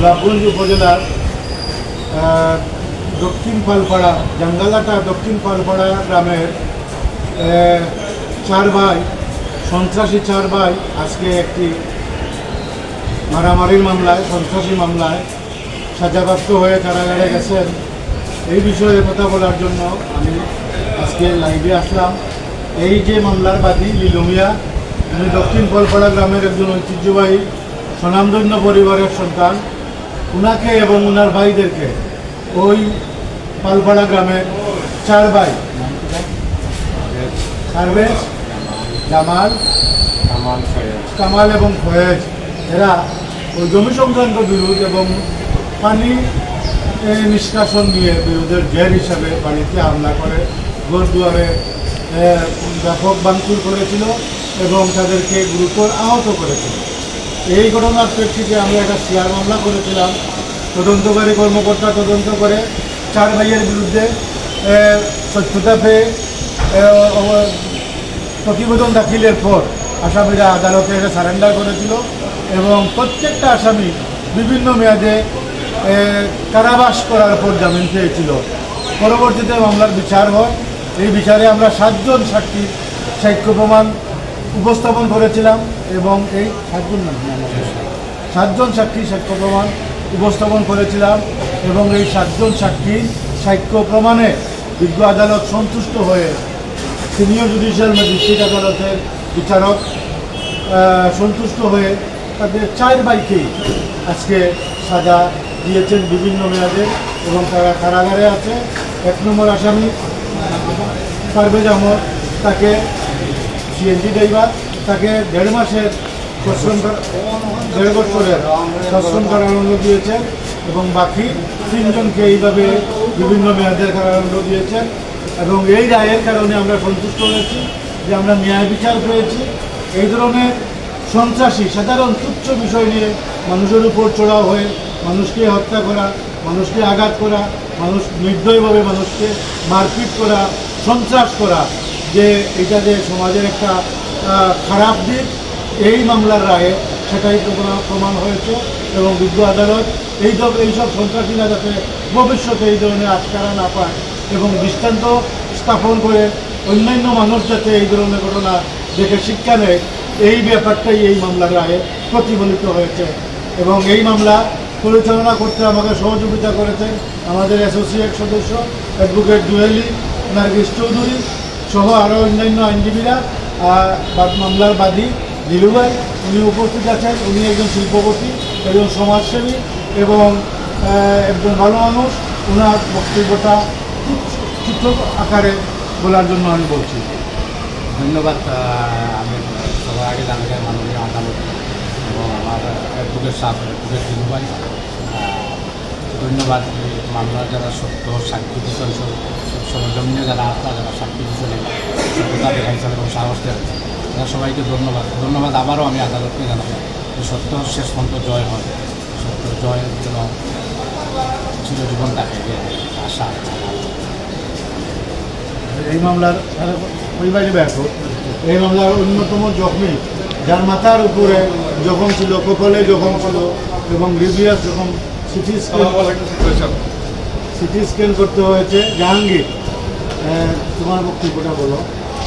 গোলাপগঞ্জ উপজেলার দক্ষিণ পালপাড়া, জাঙ্গালাটা দক্ষিণ পালপাড়া গ্রামের চার ভাই, সন্ত্রাসী চার ভাই আজকে একটি মারামারির মামলায়, সন্ত্রাসী মামলায় সাজাপ্রাপ্ত হয়ে কারাগারে গেছেন। এই বিষয়ে কথা বলার জন্য আমি আজকে লাইভে আসলাম। এই যে মামলার বাদী লিলুমিয়া উনি দক্ষিণ পলপাড়া গ্রামের একজন ঐতিহ্যবাহী স্বনামধন্য পরিবারের সন্তান। উনাকে এবং ওনার ভাইদেরকে ওই পালপাড়া গ্রামের চার ভাই পারভেজ জামাল কামাল এবং ফয়েজ এরা ওই জমি সংক্রান্ত বিরোধ এবং পানি নিষ্কাশন নিয়ে বিরোধের জের হিসাবে বাড়িতে হামলা করে ঘর দুয়ারে ব্যাপক ভাঙচুর করেছিল এবং তাদেরকে গুরুতর আহত করেছিল। এই ঘটনার প্রেক্ষিতে আমরা একটা শেয়ার মামলা করেছিলাম। তদন্তকারী কর্মকর্তা তদন্ত করে চার ভাইয়ের বিরুদ্ধে সত্যতা পেয়ে প্রতিবেদন দাখিলের পর আসামিরা আদালতে এটা সারেন্ডার করেছিল এবং প্রত্যেকটা আসামি বিভিন্ন মেয়াদে কারাবাস করার পর জামিন পেয়েছিল। পরবর্তীতে মামলার বিচার হয়। এই বিচারে আমরা সাতজন সাক্ষী, সাক্ষ্য প্রমাণ উপস্থাপন করেছিলাম এবং এই সাতজন সাতজন সাক্ষী সাক্ষ্য প্রমাণ উপস্থাপন করেছিলাম এবং এই সাতজন সাক্ষী সাক্ষ্য প্রমাণে বিজ্ঞ আদালত সন্তুষ্ট হয়ে সিনিয়র জুডিশিয়াল ম্যাজিস্ট্রেট আদালতের বিচারক সন্তুষ্ট হয়ে তাদের চার বাইকেই আজকে সাজা দিয়েছেন বিভিন্ন মেয়াদে এবং তারা কারাগারে আছে। এক নম্বর আসামি পারভেজ আহমদ, তাকে সিএনজি ড্রাইভার, তাকে দেড় মাসের সশ্রম দেড় বছরের সশ্রম কারাদণ্ড দিয়েছেন এবং বাকি তিনজনকে এইভাবে বিভিন্ন মেয়াদের কারাদণ্ড দিয়েছেন এবং এই রায়ের কারণে আমরা সন্তুষ্ট হয়েছি যে আমরা ন্যায় বিচার পেয়েছি। এই ধরনের সন্ত্রাসী, সাধারণ তুচ্ছ বিষয় নিয়ে মানুষের উপর চড়াও হয়ে মানুষকে হত্যা করা, মানুষকে আঘাত করা, মানুষ নির্দয়ভাবে মানুষকে মারপিট করা, সন্ত্রাস করা যে এটা যে সমাজের একটা খারাপ দিক, এই মামলার রায়ে সেটাই প্রমাণ- হয়েছে এবং বিজ্ঞ আদালত এই সব এইসব সন্ত্রাসীরা যাতে ভবিষ্যতে এই ধরনের আটকারা না পায় এবং দৃষ্টান্ত স্থাপন করে অন্যান্য মানুষ যাতে এই ধরনের ঘটনা দেখে শিক্ষা নেয়, এই ব্যাপারটাই এই মামলার রায়ে প্রতিফলিত হয়েছে এবং এই মামলা পরিচালনা করতে আমাকে সহযোগিতা করেছেন আমাদের অ্যাসোসিয়েট সদস্য অ্যাডভোকেট জুয়েলি নার্গিস চৌধুরী। সহ আরও অন্যান্য আইনজীবীরা মামলার বাদী দিলুভাই উনি উপস্থিত আছেন। উনি একজন শিল্পপতি, একজন সমাজসেবী এবং একজন ভালো মানুষ। ওনার বক্তব্যটা ছোট্ট আকারে বলার জন্য আমি বলছি। ধন্যবাদ আমি সবার আগে জানাই মাননীয় আদালত এবং আমার অ্যাডভোকেট সাহেব, অ্যাডভোকেট দিলুভাই ধন্যবাদ। এই মামলার যারা সত্য সাক্ষী দিচ্ছেন সরজমিনে যারা আপনারা যারা সাক্ষী দিচ্ছেন সত্যতা দেখাইছেন এবং সাহস দেখাইছেন তারা সবাইকে ধন্যবাদ। ধন্যবাদ আবারও আমি আদালতকে জানাব যে সত্য শেষ পর্যন্ত জয় হয়। সত্য জয়ের জন্য চিরজীবন যে আশা এই মামলার পরিবারই ব্যাপক এই মামলার অন্যতম জখমি, যার মাথার উপরে জখম ছিল, কপালে জখম ছিল এবং লিবিয়াস যখন সিটি স্ক্যান সিটি স্ক্যান করতে হয়েছে জাহাঙ্গীর। তোমার বক্তব্যটা বলো।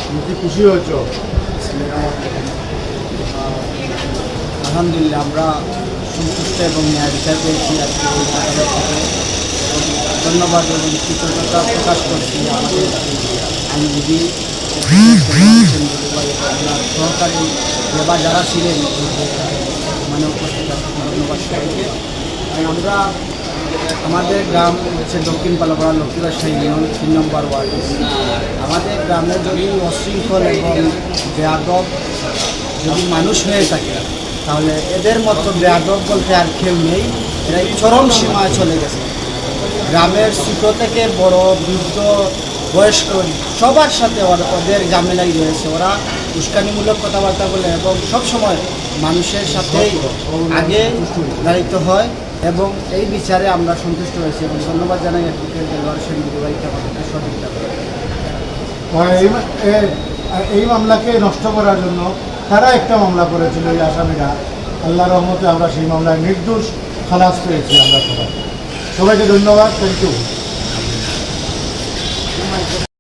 তুমি কি খুশি হয়েছ? আলহামদুলিল্লাহ আমরা সন্তুষ্ট এবং ন্যায় বিচার পেয়েছি আজকে এই আদালত থেকে ধন্যবাদ এবং কৃতজ্ঞতা প্রকাশ করছি আমাদের আইনজীবী সহকারী লেবার যারা ছিলেন মানে উপস্থিত আছেন ধন্যবাদ। সবাইকে আমরা আমাদের গ্রাম হচ্ছে দক্ষিণ পালাপাড়া লক্ষ্মীবাসা ইউনিয়ন তিন নম্বর ওয়ার্ড। আমাদের গ্রামে যদি অশৃঙ্খল এবং বেয়াদব যদি মানুষ হয়ে থাকে, তাহলে এদের মতো বেয়াদব বলতে আর কেউ নেই। এরা চরম সীমায় চলে গেছে। গ্রামের ছোটো থেকে বড়, বৃদ্ধ, বয়স্ক সবার সাথে ওরা- ওদের ঝামেলাই রয়েছে। ওরা উস্কানিমূলক কথাবার্তা বলে এবং সব সময় মানুষের সাথেই আগে দায়িত্ব হয়। এবং এই বিচারে আমরা সন্তুষ্ট হয়েছি এবং ধন্যবাদ জানাই অ্যাডভোকেট দেলওয়ার সেন গুরুবাইকে আমাদেরকে সহযোগিতা এই মা- এ- আর এই মামলাকে নষ্ট করার জন্য তারা একটা মামলা করেছিল এই আসামিরা। আল্লাহ রহমতে আমরা সেই মামলায় নির্দোষ, খালাস পেয়েছি আমরা সবাই। সবাইকে ধন্যবাদ থ্যাংক ইউ